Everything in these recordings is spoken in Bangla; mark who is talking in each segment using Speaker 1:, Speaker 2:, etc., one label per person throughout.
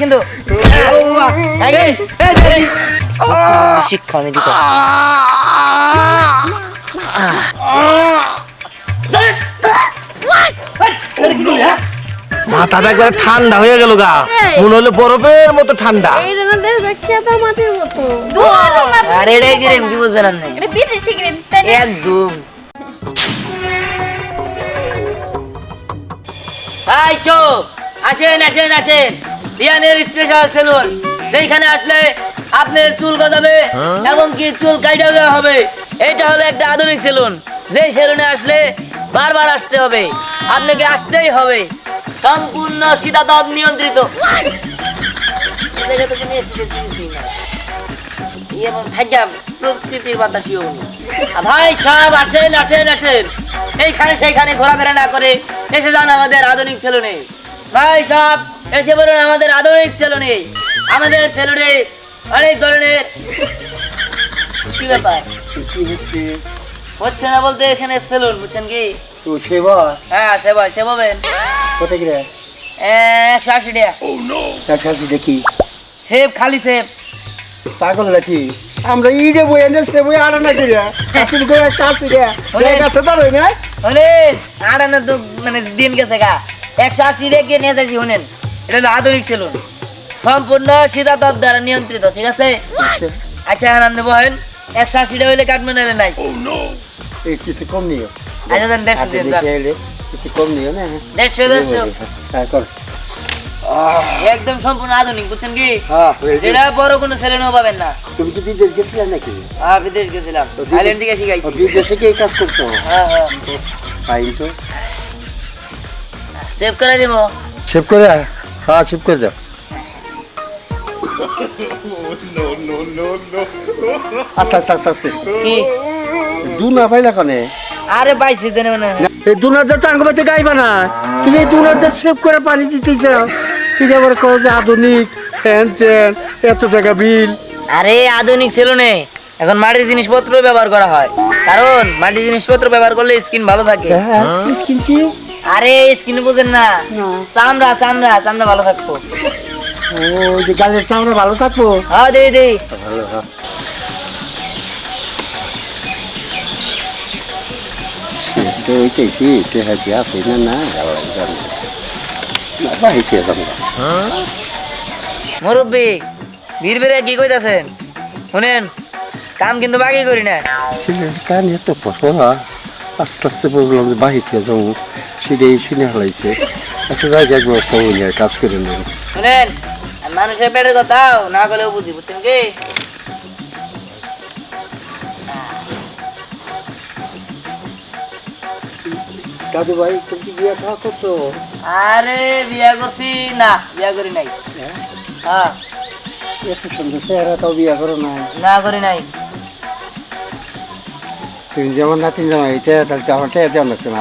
Speaker 1: কিন্তু। শিক্ষা আমি দিতে
Speaker 2: মাথাটা একবার ঠান্ডা হয়ে গেল গা। মনে হলো বরফের মতো ঠান্ডা।
Speaker 1: আরে কি বুঝবেন
Speaker 3: এটা?
Speaker 1: একদম। এই চোপ। আসেন আসেন আসেন। লিয়ানের স্পেশাল সেলুন যেখানে আসলে আপনার চুল গজাবে এমনকি চুল কাইটা দেওয়া হবে। এটা হলো একটা আধুনিক সেলুন যে সেলুনে আসলে বারবার আসতে হবে। আপনাকে আসতেই হবে। সম্পূর্ণ শীতাতপ নিয়ন্ত্রিত। এবং থাকা প্রকৃতির বাতাসিও উনি ভাই সব আছেন আছেন আছেন এইখানে সেইখানে ঘোরাফেরা না করে এসে যান আমাদের আধুনিক সেলুনে। ভাই সব এসে বলুন আমাদের আধুনিক সেলুনে। আমাদের সেলুনে অনেক ধরনের কি ব্যাপার? হচ্ছে? না বলতে এখানে সেলুন বুঝছেন কি?
Speaker 2: তো সেবা?
Speaker 1: হ্যাঁ সেবা সেবাবেন
Speaker 2: কোথায় গিয়ে?
Speaker 1: একশো আশি টাকা।
Speaker 2: একসাথে দেখি
Speaker 1: সেব খালি সেব।
Speaker 2: পাগল নাকি? আমরা ইডে বই এনে সে বই না করিয়া কাছিল করে কাছিল রে গাছে দাঁড়াই না
Speaker 1: শোনেন আড়ানো তো মানে দিন গেছে গা। একশো আশি রেখে নিয়ে যাচ্ছি শুনেন। এটা হলো আধুনিক সেলুন। সম্পূর্ণ শীতাতপ দ্বারা নিয়ন্ত্রিত ঠিক আছে? আচ্ছা আনন্দ বহেন একশো আশি টাকা হইলে কাটবে নাহলে নাই
Speaker 2: এই কিছু কম নিও।
Speaker 1: আচ্ছা দেন দেড়শো
Speaker 2: কিছু কম নিও না
Speaker 1: দেড়শো দেড়শো।
Speaker 2: হ্যাঁ কর।
Speaker 1: একদম সম্পূর্ণ আধুনিক বুঝছেন কি?
Speaker 2: হ্যাঁ
Speaker 1: যেটা বড় কোনো সেলুনও পাবেন না।
Speaker 2: তুমি কি বিদেশ গেছিলে নাকি?
Speaker 1: হ্যাঁ বিদেশ গেছিলাম। থাইল্যান্ড থেকে শিখাইছি।
Speaker 2: বিদেশে কি কাজ করছ?
Speaker 1: হ্যাঁ হ্যাঁ।
Speaker 2: ফাইন তো।
Speaker 1: সেভ করে দিব।
Speaker 2: সেভ করে হ্যাঁ সেভ করে দাও। আস্তে আস্তে আস্তে আস্তে।
Speaker 1: কি?
Speaker 2: দু না পাইলা কনে?
Speaker 1: আরে পাইছি জেনে
Speaker 2: এই দু হাজার টাকা পাইতে গাইবা না। তুমি এই দু হাজার সেভ করে পানি দিতে চাও তুমি আবার কও যে আধুনিক চ্যান এত টাকা বিল।
Speaker 1: আরে আধুনিক সেলুনে এখন মাটির জিনিসপত্র ব্যবহার করা হয়। কারণ মাটির জিনিসপত্র ব্যবহার করলে স্কিন ভালো থাকে।
Speaker 2: হ্যাঁ স্কিন কি?
Speaker 1: আরে স্কিন বুঝেন না। চামড়া চামড়া চামড়া ভালো থাকব
Speaker 2: ও যে গালের চামড়া ভালো থাকব?
Speaker 1: হ্যাঁ দে দে।
Speaker 2: ভালো হ্যাঁ তো ওইটাইছি টেহা কি আছে না না?
Speaker 1: মুরব্বী বীর বেড়ে কি কইতাছেন? শুনেন কাম কিন্তু বাকি করি না।
Speaker 2: ছেলের কান এত পড়া আস্তে আস্তে বললাম যে বাহিতে যাব সেটাই শুনে হালাইছে। আচ্ছা জায়গা এক ব্যবস্থা বলি কাজ করে নেব
Speaker 1: শুনেন মানুষের পেটের কথাও না বলেও বুঝি বুঝছেন কি?
Speaker 2: দাদু ভাই তুমি কি বিয়ে থাকা করছ?
Speaker 1: আরে বিয়া করছি। না বিয়া করি নাই। হ্যাঁ?
Speaker 2: এত সুন্দর চেহারা তাও বিয়ে করো না
Speaker 1: না করি নাই।
Speaker 2: তুমি যেমন নাতিন জামাই এটা তাহলে তো আমার টেয়া দেওয়া লাগছে না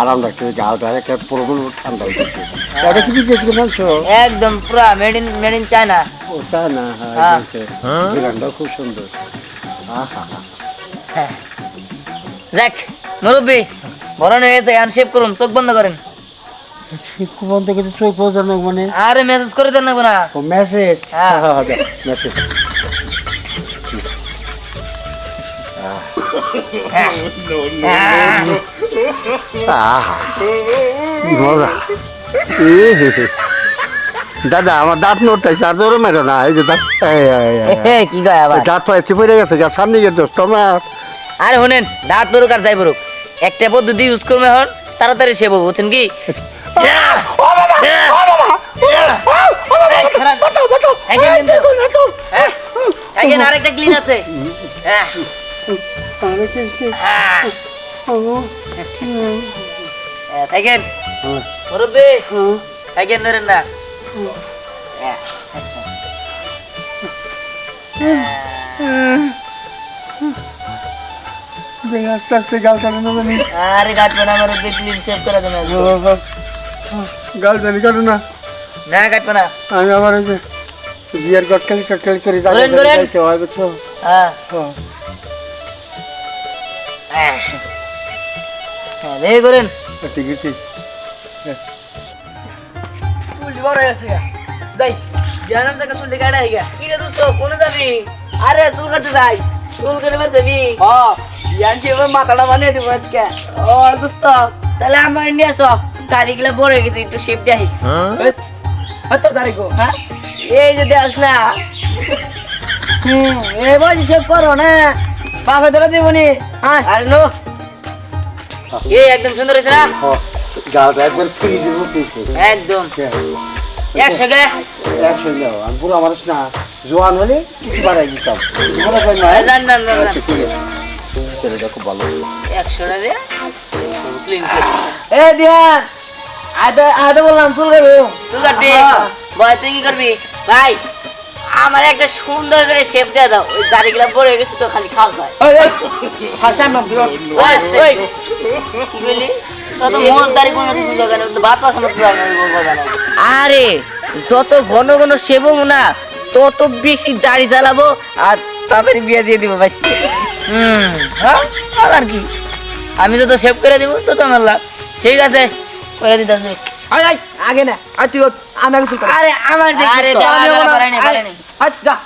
Speaker 2: আরাম লাগছে গাল ধারে একটা প্রবণ ঠান্ডা হইতেছে এটা কি বিদেশ করে আনছো
Speaker 1: একদম পুরা made in made in China
Speaker 2: ও চায় না
Speaker 1: হ্যাঁ।
Speaker 2: হ্যাঁ খুব সুন্দর। আহা।
Speaker 1: যাক মুরব্বী। বড় হয়ে গেছে এখন শেভ করুন চোখ বন্ধ করেন।
Speaker 2: শিবকু বন্ধ করে চোখ মানে?
Speaker 1: আরে মেসেজ করে দেন না না?
Speaker 2: ও মেসেজ
Speaker 1: হ্যাঁ।
Speaker 2: হ্যাঁ হ্যাঁ মেসেজ মজা এ হে হে। দাদা আমার দাঁত নড়তাইছে আর জোরে মেরো না এই যে দাঁত। দাঁত পাইছে পড়ে গেছে সামনে গিয়ে দোস্ত আমার
Speaker 1: আরে শুনেন দাঁত পড়ুক আর যাই পড়ুক একটা পদ্ধতি ইউজ করবে এখন তাড়াতাড়ি সেব বুঝছেন কি? ক্লিন আছে। হ্যাঁ।
Speaker 2: দেখি আস্তে আস্তে গাল কাটানো জানি
Speaker 1: আরে কাটবে না মুরব্বী ক্লিন শেভ করে দেন আজকে।
Speaker 2: গাল জানি কাটো না।
Speaker 1: না কাটবে না।
Speaker 2: আমি আবার ওই যে বিয়ের গটকালি টটকালি করে যাই
Speaker 1: ধরেন, ধরেন।
Speaker 2: যাইতে হয় বুঝছ?
Speaker 1: হ্যাঁ।
Speaker 2: হ্যাঁ।
Speaker 1: হ্যাঁ। হ্যাঁ, দেখে করেন।
Speaker 2: ঠিক আছে
Speaker 4: চুল বড় হয়ে গেছে গা। যাই জ্ঞানের থেকে চুল কাটা হয়ে গা।
Speaker 1: কি রে দোস্ত কোনে যাবি? আরে চুল কাটতে যাই। চুল কেটে বের যাবি?
Speaker 4: হ। মাথাটা বানিয়ে দেবো আজকে।
Speaker 1: ও দোস্ত তাহলে আমার নিয়ে আসো। দাড়িগুলো বড় হয়ে গেছে একটু শেপ দেয়
Speaker 4: এই, তারিখ
Speaker 1: হ্যাঁ? এই যে দেখ না।
Speaker 4: হুম এই বয়স করো না? বাপে ধরে হ্যাঁ
Speaker 1: আরে নো। এই একদম সুন্দর হয়েছে না?
Speaker 2: গাছ একবার ফ্রিজের মতো
Speaker 1: একদম।
Speaker 2: আচ্ছা,
Speaker 1: একশো গে
Speaker 2: একশো নাও আমি পুরো মানুষ না। জোয়ান হলে কিছু বাড়াই দিতাম। না? ঠিক আছে। ছেলেটা খুব ভালো।
Speaker 1: একশো টাকা
Speaker 4: এ দিয়ান আদে আদে বললাম চুল করব
Speaker 1: তুই কাটবি? তুই কি করবি? ভাই আমার একটা সুন্দর করে শেপ দিয়ে দাও। ওই দাড়িগুলো বড় হয়ে গেছে তো খালি খাওয়া যায়।
Speaker 4: ফার্স্ট টাইম না
Speaker 1: ওই, কি। আরে যত ঘন ঘন সেবং না তত বেশি দাড়ি জ্বালাবো আর তাড়াতাড়ি বিয়ে দিয়ে দিব ভাই। হুম হ্যাঁ? আর কি? আমি যত সেভ করে দিব তত আমার লাভ। ঠিক আছে করে দিতেছি।
Speaker 4: আই আগে না। আর তুই আমি
Speaker 1: আরে আমার আরে
Speaker 4: তো, যা।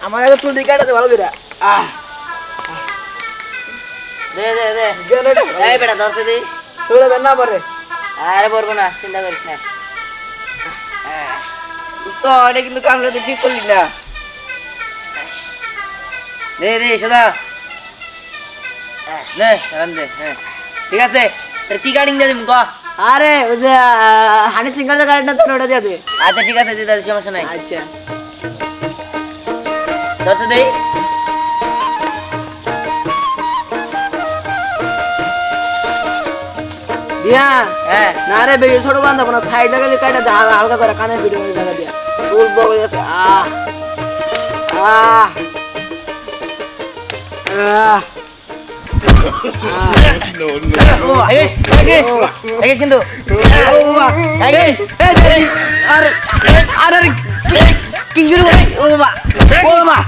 Speaker 4: আমার আগে দিয়ে কাটাতে ভালো করে। আহ।
Speaker 1: দে দে দে। এই বেটা দর্শে দি।
Speaker 4: চলে না পারে।
Speaker 1: আরে বলব না চিন্তা করিস না। তো এটা কিন্তু কামড়ে তুই ঠিক করলি না। দে দে সদা দে রান দে হ্যাঁ। ঠিক আছে তোর কি কাটিং দিয়ে দিন ক?
Speaker 4: আরে ওই যে হানি সিঙ্গার যে গাড়িটা তোর ওটা দিয়ে দে।
Speaker 1: আচ্ছা ঠিক আছে দিদা সমস্যা নাই।
Speaker 4: আচ্ছা।
Speaker 1: দর্শক দেই।
Speaker 4: দিয়ান
Speaker 1: হ্যাঁ
Speaker 4: না রে বেশি ছোট বান্ধব না সাইড লাগালে কাটা দে হালকা হালকা করে কানে ভিডিও জায়গা দিয়া। চুল বড় হয়ে গেছে আহ আহ আহ
Speaker 1: আগেশ আগেশ আগেশ কিন্তু। আগেশ
Speaker 4: আরে আরে কি শুরু করে ও বাবা ও বাবা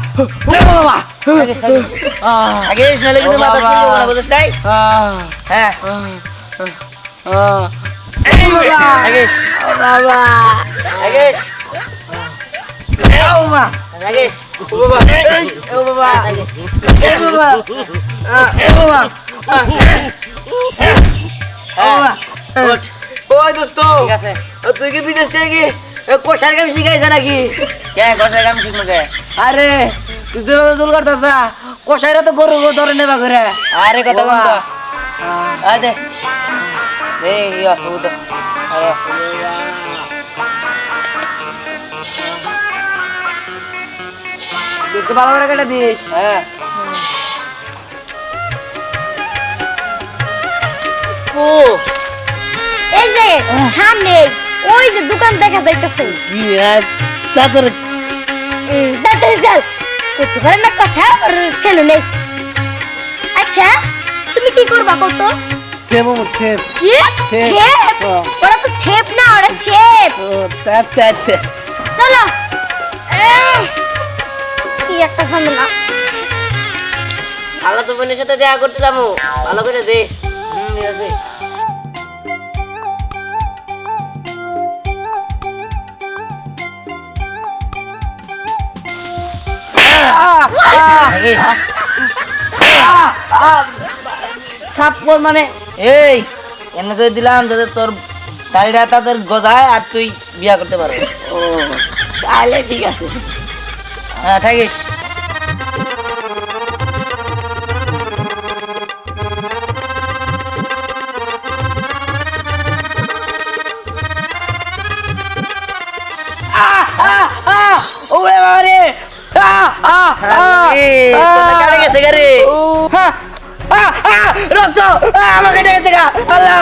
Speaker 4: ও বাবা
Speaker 1: আগেশ আগেশ আগেশ নালে কিন্তু মাথা
Speaker 4: বাবা।
Speaker 1: শুরু বুঝছ নাই? হ্যাঁ।
Speaker 4: ওই দোস্ত তুই কি বিদেশ থেকে কি কোষার কাম শিখাইছে নাকি
Speaker 1: কে গসাই কাম শিখলো কে
Speaker 4: আরে তুই তো চুল কাটতেছা কোষাইরা তো গরু ধরে নেবা করে
Speaker 1: আরে কত কম
Speaker 4: আহ,
Speaker 1: ইয়া ও তো আরে
Speaker 4: তুই তো ভালো করে কেটে দিস।
Speaker 1: হ্যাঁ। ও।
Speaker 3: এই যে সামনে ওই যে দোকান দেখা যাইতেছে।
Speaker 4: কি
Speaker 3: যাও করতে পারে না কথা আর ছেলে নেই। আচ্ছা তুমি কি করবা কত
Speaker 4: কেমন খেপ
Speaker 3: কি
Speaker 4: হ্যাঁ।
Speaker 3: ওরা তো ঠেপ না ওরা শেপ
Speaker 4: ও তা তা তা
Speaker 3: চলো কি একটা ঝামেলা
Speaker 1: ভালো তো বোনের সাথে দেখা করতে যাব ভালো করে দে হুম ঠিক আছে।
Speaker 4: থাপ্পড় মানে
Speaker 1: এই এমনি করে দিলাম যাতে তোর দাড়িটা তাদের গজায় আর তুই বিয়া করতে পারবি
Speaker 4: ও তাহলে ঠিক আছে।
Speaker 1: হ্যাঁ থাকিস।
Speaker 4: ওরে বাবা রে আহ, আহ, আহ, রক্ত কেটে গা। আল্লাহ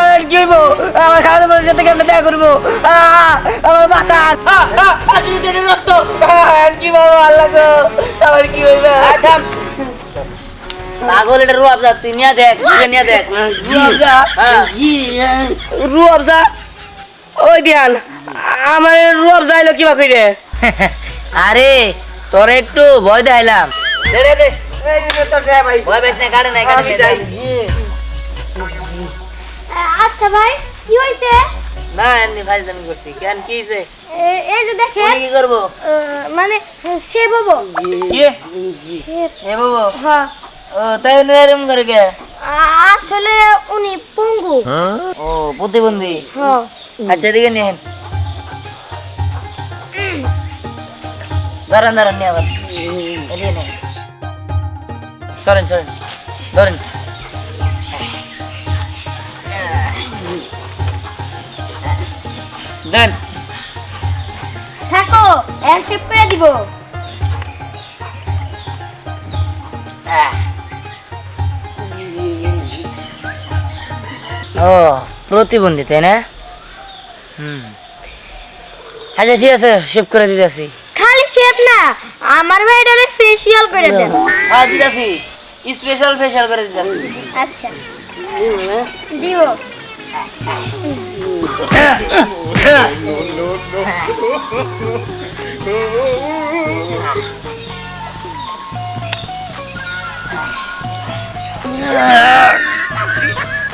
Speaker 4: আমি কি হইবো? আমার খাওয়া দাওয়ার সাথে কেমন দেখা করব। আমার আসলে রক্ত। কি বাবা আল্লাহ গো আমার কি হইবে?
Speaker 1: থাম। পাগল এটা রু আবজা তুই নিয়ে দেখ তুই নিয়ে দেখ।
Speaker 4: রুয়াবজা
Speaker 1: হ্যাঁ।
Speaker 4: রুয়াবজা ওই দিয়ান আমার রুয়াবজা এলো কিবা কইরে?
Speaker 1: আরে তোর একটু ভয় দেখাইলাম। দে।
Speaker 4: এই যে তোর সাহেব ভাই
Speaker 1: ভয় বেশ না কাটে নাই কাটে
Speaker 4: যাই
Speaker 3: আচ্ছা ভাই কি হয়েছে
Speaker 1: না এমনি ফাইজলামি করছি। কেন কি
Speaker 3: এই যে দেখেন
Speaker 1: কি করব?
Speaker 3: মানে সে বাবু।
Speaker 1: কি?
Speaker 3: সে
Speaker 1: বাবু?
Speaker 3: হ্যাঁ।
Speaker 1: ও তাই নয় এরম করে কে?
Speaker 3: আসলে উনি পঙ্গু।
Speaker 1: ও প্রতিবন্ধী।
Speaker 3: হ্যাঁ।
Speaker 1: আচ্ছা এদিকে নিয়েন দাঁড়ান দাঁড়ান নিয়ে আবার। এদিকে সরেন সরেন ধরেন। দেন।
Speaker 3: থাকো হ্যান্ডশেপ করে দিব।
Speaker 1: ও প্রতিবন্ধী তাই না? হুম। আচ্ছা ঠিক আছে শেভ করে দিতেছি।
Speaker 3: খালি শেপ না আমার ভাইটারে ফেসিয়াল করে দেন।
Speaker 1: হ্যাঁ দিতেছি। স্পেশাল ফেশিয়াল করে দিতেছি
Speaker 3: আচ্ছা। দিব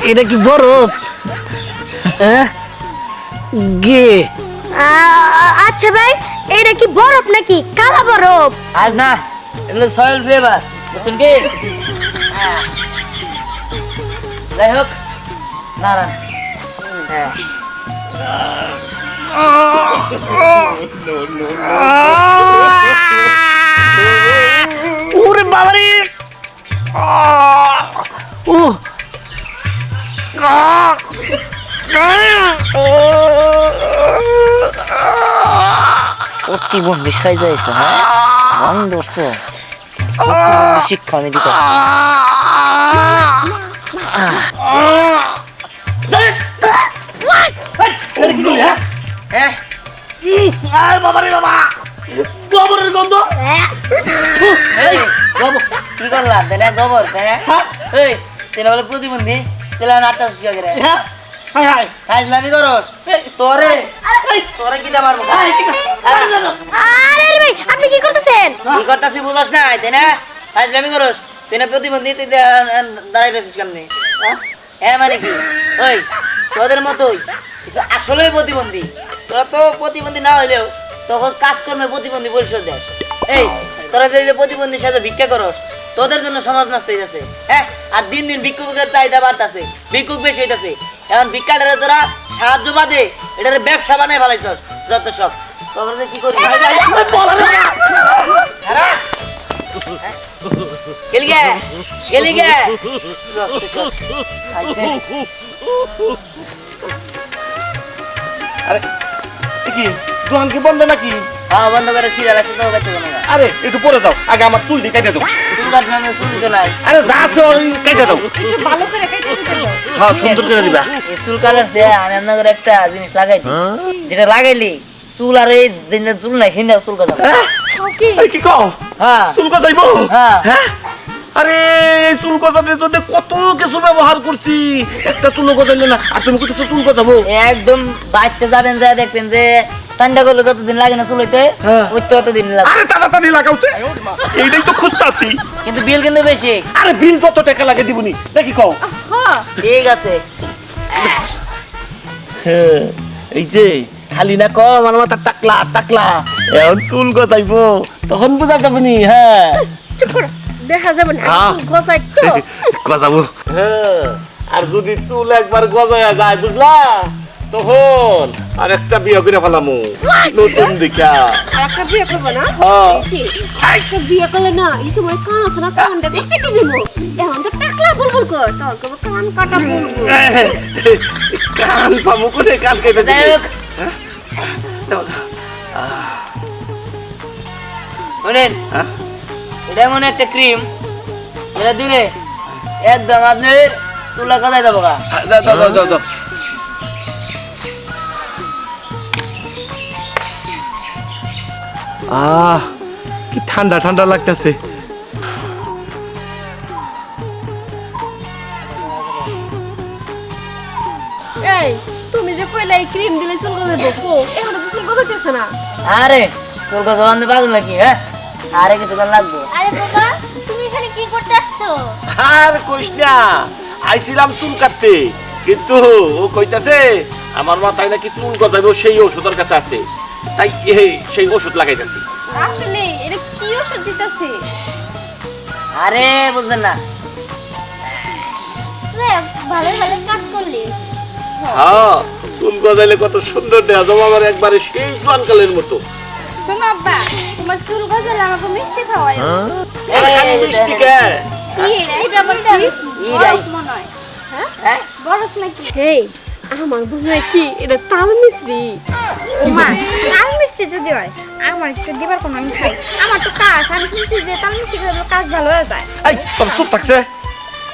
Speaker 1: এটা কি বরফ হ্যাঁ? গে।
Speaker 3: আচ্ছা ভাই এটা কি বরফ নাকি? কালা বরফ।
Speaker 1: আজ না এগুলো সয়েল ফ্লেভার বুঝছেন কি হ্যাঁ। যাই হোক নারায়ণ হ্যাঁ ওরে বাবারে ও প্রতিবন্ধী সাইজাইছে হ্যাঁ? রং ধরছে। প্রতিবন্ধী শিক্ষা আমি দিতে হ্যাঁ এই, কি করলাম তাই না গোবর তাই না এই তেলা বলে প্রতিবন্ধী তেলা নাটটা শিখা করে ফাইজলামি করস? তোরে। তোরে কিটা মারবো?
Speaker 3: আরে আরে ভাই আপনি কি করতেছেন?
Speaker 1: কি করতাছি বুঝাস না তাই না? ফাইজলামি করস? তুই না প্রতিবন্ধী তুই দাঁড়াই রয়েছিস কেমনি? হ্যাঁ মানে কি? ওই তোদের মতোই। কিছু আসলেই প্রতিবন্ধী। তোরা তো প্রতিবন্ধী না হইলেও তখন কাজকর্মে প্রতিবন্ধী পরিষদ দেশ এই তোরা যে যে প্রতিবন্ধীর সাথে ভিক্ষা করস তোদের জন্য সমাজ নষ্ট হইতেছে। হ্যাঁ? আর দিন দিন ভিক্ষুকের চাহিদা বাড়তাছে ভিক্ষুক বেশি হইতাছে। এখন ভিক্ষাটারে তোরা সাহায্য বাদে এটারে ব্যবসা বানায় ফেলাইছস যত সব। কি করবি গেলি গে গেলি গে। যত সব।
Speaker 4: আরে কি দোকান কি বন্ধ নাকি?
Speaker 1: খাওয়া বন্ধ করে খিদা লাগছে তো খাইতে কোনো না।
Speaker 4: আরে একটু পরে দাও। আগে আমার চুল দিয়ে কেটে দাও।
Speaker 1: চুল কাটবে চুল দিতে নাই।
Speaker 4: আরে যা আছে ওই কেটে দাও। হ্যাঁ সুন্দর করে দিবা।
Speaker 1: এই চুল কাটার সে আমি আপনাদের একটা জিনিস লাগাই যেটা লাগাইলি চুল আর এই যেটা চুল নাই হিন্দা চুল কাটা।
Speaker 4: এই কি? কও?
Speaker 1: হ্যাঁ।
Speaker 4: চুল গজাইবো
Speaker 1: হ্যাঁ।
Speaker 4: হ্যাঁ? আরে চুল গজাতে তো কত কিছু ব্যবহার করছি। একটা চুল গজাইলে না আর তুমি চুল গজাবো
Speaker 1: একদম বাচ্চা যাবেন যা দেখবেন যে ঠান্ডা করলে যতদিন লাগে না চুল হইতে
Speaker 4: হ্যাঁ।
Speaker 1: ওই ততদিন লাগে।
Speaker 4: আরে তাড়াতাড়ি লাগাওছে। এইটাই তো খুঁজতাছি।
Speaker 1: কিন্তু বিল কিন্তু বেশি।
Speaker 4: আরে বিল কত টাকা লাগে দিবনি দেখি কও।
Speaker 1: ঠিক আছে।
Speaker 4: হ্যাঁ, এই যে খালি না কম আমার মাথা টাকলা টাকলা। এখন চুল গজাইবো তখন বুঝা যাবে নি হ্যাঁ।
Speaker 3: চুপ করো দেখা যাবে না
Speaker 4: হ্যাঁ।
Speaker 3: গোসাই তো।
Speaker 4: গজাবো। হ্যাঁ আর যদি চুল একবার গজায়া যায় বুঝলা? তখন আর একটা বিয়ে করে ফেলামু। নতুন দিকা।
Speaker 5: একটা বিয়ে করব না?
Speaker 4: হ্যাঁ
Speaker 5: একটা বিয়ে করলে না এই সময় কান আছে না কানটা কেটে দেবো। এখন তো টাকলা বুলবুল কর তখন করব কান কাটা বুলবুল।
Speaker 4: কান পাবো কোনে কান কেটে দিবি।
Speaker 1: হোক
Speaker 4: হ্যাঁ?
Speaker 1: এটা এমন একটা ক্রিম দিলে একদম আপনার চুলা কাদাই দেবো গা।
Speaker 4: দাও দাও দাও, আহ কি ঠান্ডা ঠান্ডা লাগতেছে।
Speaker 5: এই তুমি যে কইলা এই ক্রিম দিলে চুল গজাবো কো এখন তো চুল গজাইতেছে না।
Speaker 1: আরে চুল বান্ধে পাগল নাকি হ্যাঁ? আরে কিছুক্ষণ লাগবে।
Speaker 3: আরে বাবা তুমি এখানে কি করতে আসছো?
Speaker 4: আর কইস না আইছিলাম চুল কাটতে কিন্তু ও কইতাছে আমার মাথায় নাকি চুল গজাবে সেই ওষুধের কাছে আছে। তাই সেই ওষুধ লাগাইতেছি।
Speaker 5: আসলে এটা কি ওষুধ দিতেছে?
Speaker 1: আরে বুঝবেন না।
Speaker 3: ভালো ভালো কাজ করলিস।
Speaker 4: হ্যাঁ চুল গজাইলে কত সুন্দর দেয়া যাব আমার একবারে সেই জোয়ানকালের মতো।
Speaker 5: শোনো আব্বা তোমার চুল গজালে আমাকে মিষ্টি খাওয়াই
Speaker 4: খালি মিষ্টি কে?
Speaker 5: কি এটা এটা কি? মনে হয়।
Speaker 1: হ্যাঁ?
Speaker 5: বরফ নাকি?
Speaker 6: হেই আমার মনে হয় কি এটা তাল মিশ্রি।
Speaker 5: মা তাল মিষ্টি যদি হয় আমার একটু দিবার কোনো আমি খাই। আমার তো কাশ আমি শুনছি যে তাল মিষ্টি খেলে কাশ ভালো হয়ে যায়।
Speaker 4: এই তোর চুপ থাকছে।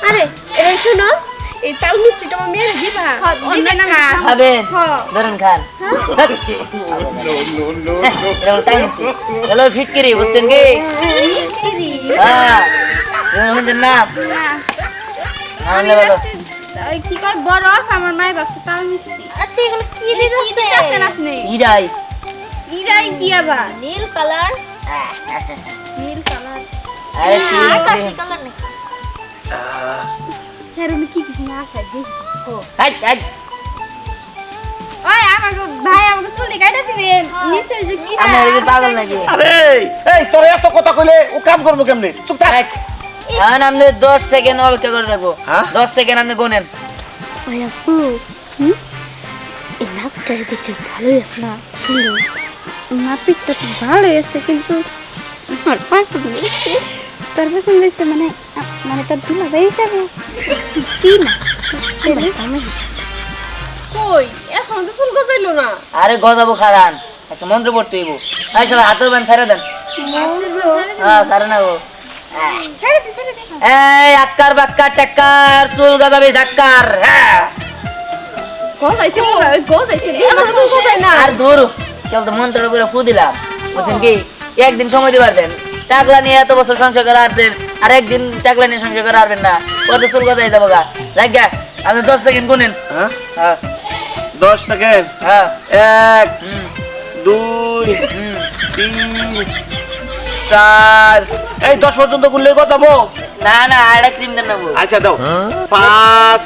Speaker 6: আরে এই শোনো এই তাল মিষ্টিটা আমার মেয়ের দিবা।
Speaker 5: হ্যাঁ, না।
Speaker 1: খাবেন।
Speaker 5: হ্যাঁ।
Speaker 1: ধরুন খান। হ্যালো ফিটকিরি বুঝছেন কি? হ্যাঁ। না।
Speaker 5: ওই কি কয় বরফ আমার মায়ের ভাবছে তাল মিষ্টি।
Speaker 3: আচ্ছা এগুলো কি
Speaker 5: দিতেছেন আপনি?
Speaker 1: ইরাই।
Speaker 5: ইরাই কি আবার?
Speaker 3: নীল কালার।
Speaker 5: নীল কালার।
Speaker 1: আরে কি?
Speaker 3: আকাশি কালার নাকি?
Speaker 5: হ্যাঁ রুমি কি কিছু না আছে দেখি।
Speaker 1: হাই হাই
Speaker 5: ওই আমাকে ভাই আমাকে চুল দিয়ে কাটা দিবেন। নিচে যে কি
Speaker 1: আমার কি পাগল নাকি?
Speaker 4: আরে এই তোর এত কথা কইলে ও কাম করব কেমনে? চুপ থাক।
Speaker 1: এখন আপনি দশ সেকেন্ড অপেক্ষা করে রাখব।
Speaker 4: হ্যাঁ?
Speaker 1: দশ সেকেন্ড আপনি গোনেন।
Speaker 3: আপু এই নাপটা দেখতে ভালোই আছে না সুন্দর
Speaker 5: নাপিতটা তো ভালো আছে কিন্তু আমার পছন্দ হয়েছে। তোর পছন্দ হয়েছে মানে মানে তোর হিসাবে।
Speaker 3: জি না আমার হিসাবে।
Speaker 6: কই? এখন তো চুল গজাইলো না।
Speaker 1: আরে গজাবো খারান একটা মন্ত্র পড়তে হইব। তাই সবাই হাতের বান ছেড়ে দেন। হ্যাঁ সারে না গো
Speaker 5: ছেড়ে ছেড়ে
Speaker 1: এই আক্কার বাক্কার টেক্কার চুল ধাক্কার হ্যাঁ। আর ধর চল তো মন্ত্রের উপরে ফু দিলাম। বুঝছেন কি? একদিন সময় দিবার দেন। টাকলা নিয়ে এত বছর সংসার করে আসছেন আর একদিন টাকলা নিয়ে সংসার করে আসবেন না। কত চুল গজাই যাব গা। জায়গা আপনি দশ সেকেন্ড গুনেন।
Speaker 4: হ্যাঁ?
Speaker 1: হ্যাঁ।
Speaker 4: দশ সেকেন্ড
Speaker 1: হ্যাঁ।
Speaker 4: এক দুই তিন চার এই দশ পর্যন্ত করলে কথাবো
Speaker 1: না না আর একটা ক্রিম দেন নেব
Speaker 4: আচ্ছা দাও। পাঁচ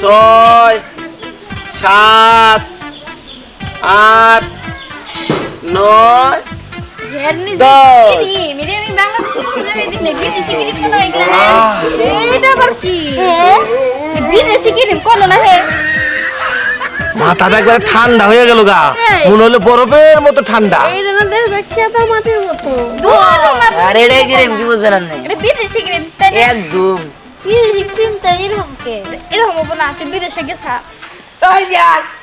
Speaker 4: ছয় সাত আট নয়
Speaker 6: এটা আবার কি?
Speaker 5: হ্যাঁ? বিদেশি ক্রিম কোন না হে?
Speaker 4: মাথাটা একবার ঠান্ডা হয়ে গেল গা। মনে হলো বরফের মতো ঠান্ডা।
Speaker 6: এইটা না দেখ খেতা মাটির মতো।
Speaker 1: আর এটাই ক্রিম কি বুঝবেন আপনি
Speaker 5: এটা বিদেশি ক্রিম তাই
Speaker 1: একদম।
Speaker 3: বিদেশি ক্রিমটা এরকম কে?
Speaker 5: এরকম না তুই বিদেশে গেছা।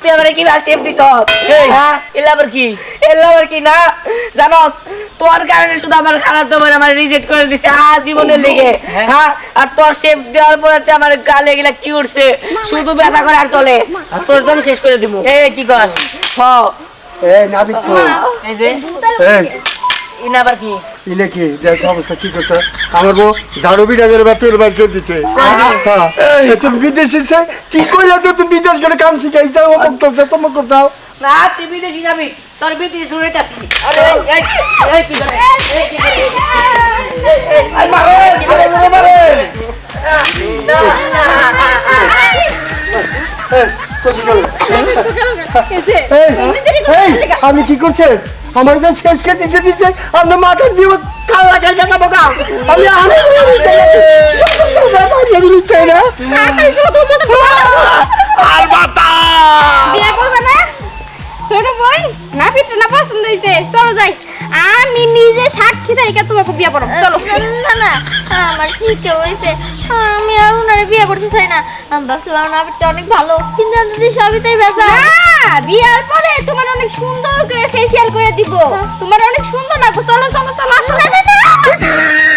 Speaker 7: তুই আমার কি শেপ দিছ
Speaker 1: হ্যাঁ? কি?
Speaker 7: এলো কি না? জানোস তোর কারণে শুধু আমার খারাপ তো আমার রিজেক্ট করে দিচ্ছে আজীবনের লেগে।
Speaker 1: হ্যাঁ।
Speaker 7: হ্যাঁ? আর তোর শেপ দেওয়ার পরে আমার গালে গেলা কি উঠছে শুধু ব্যথা করে আর চলে। তোর জন্য শেষ করে দিব।
Speaker 1: এই কি কস?
Speaker 7: হ।
Speaker 2: এই নাবিক
Speaker 1: এই যে।
Speaker 2: এই
Speaker 1: ইনা আবার কি?
Speaker 2: ইনে কি? দেশ অবস্থা কি করছে? আমার বউ ঝাড়ু বিড়া করে বা তেল বার করে দিচ্ছে হ্যাঁ। এই, তুমি বিদেশি কি করলে তো তুমি বিদেশ করে কাম শিখাইছে অমুক করছে তমুক করছে?
Speaker 7: না তুই বিদেশি যাবি তোর বিদেশি যাচ্ছি।
Speaker 2: আমি কি করছে? আমার কাছে শেষ কে দিচ্ছে দিচ্ছে আপনার মাথার জীব কাল্লা কালকা যাব গা আমি আমি আমি চাই না
Speaker 4: আর
Speaker 5: না বই না পিঠা না পছন্দ হইছে চলো যাই আমি নিজে সাক্ষী থাকি তোমাকে বিয়া পড়ো চলো
Speaker 3: না না আমার শিখে হইছে আমি আর উনারে বিয়ে করতে চাই না আমি ভাবছিলাম আমার পিঠা অনেক ভালো কিন্তু যদি সবই তাই বেচা
Speaker 5: বিয়ার পরে তোমার অনেক সুন্দর করে ফেসিয়াল করে দিব তোমার অনেক সুন্দর লাগবে চলো চলো চলো আসো না না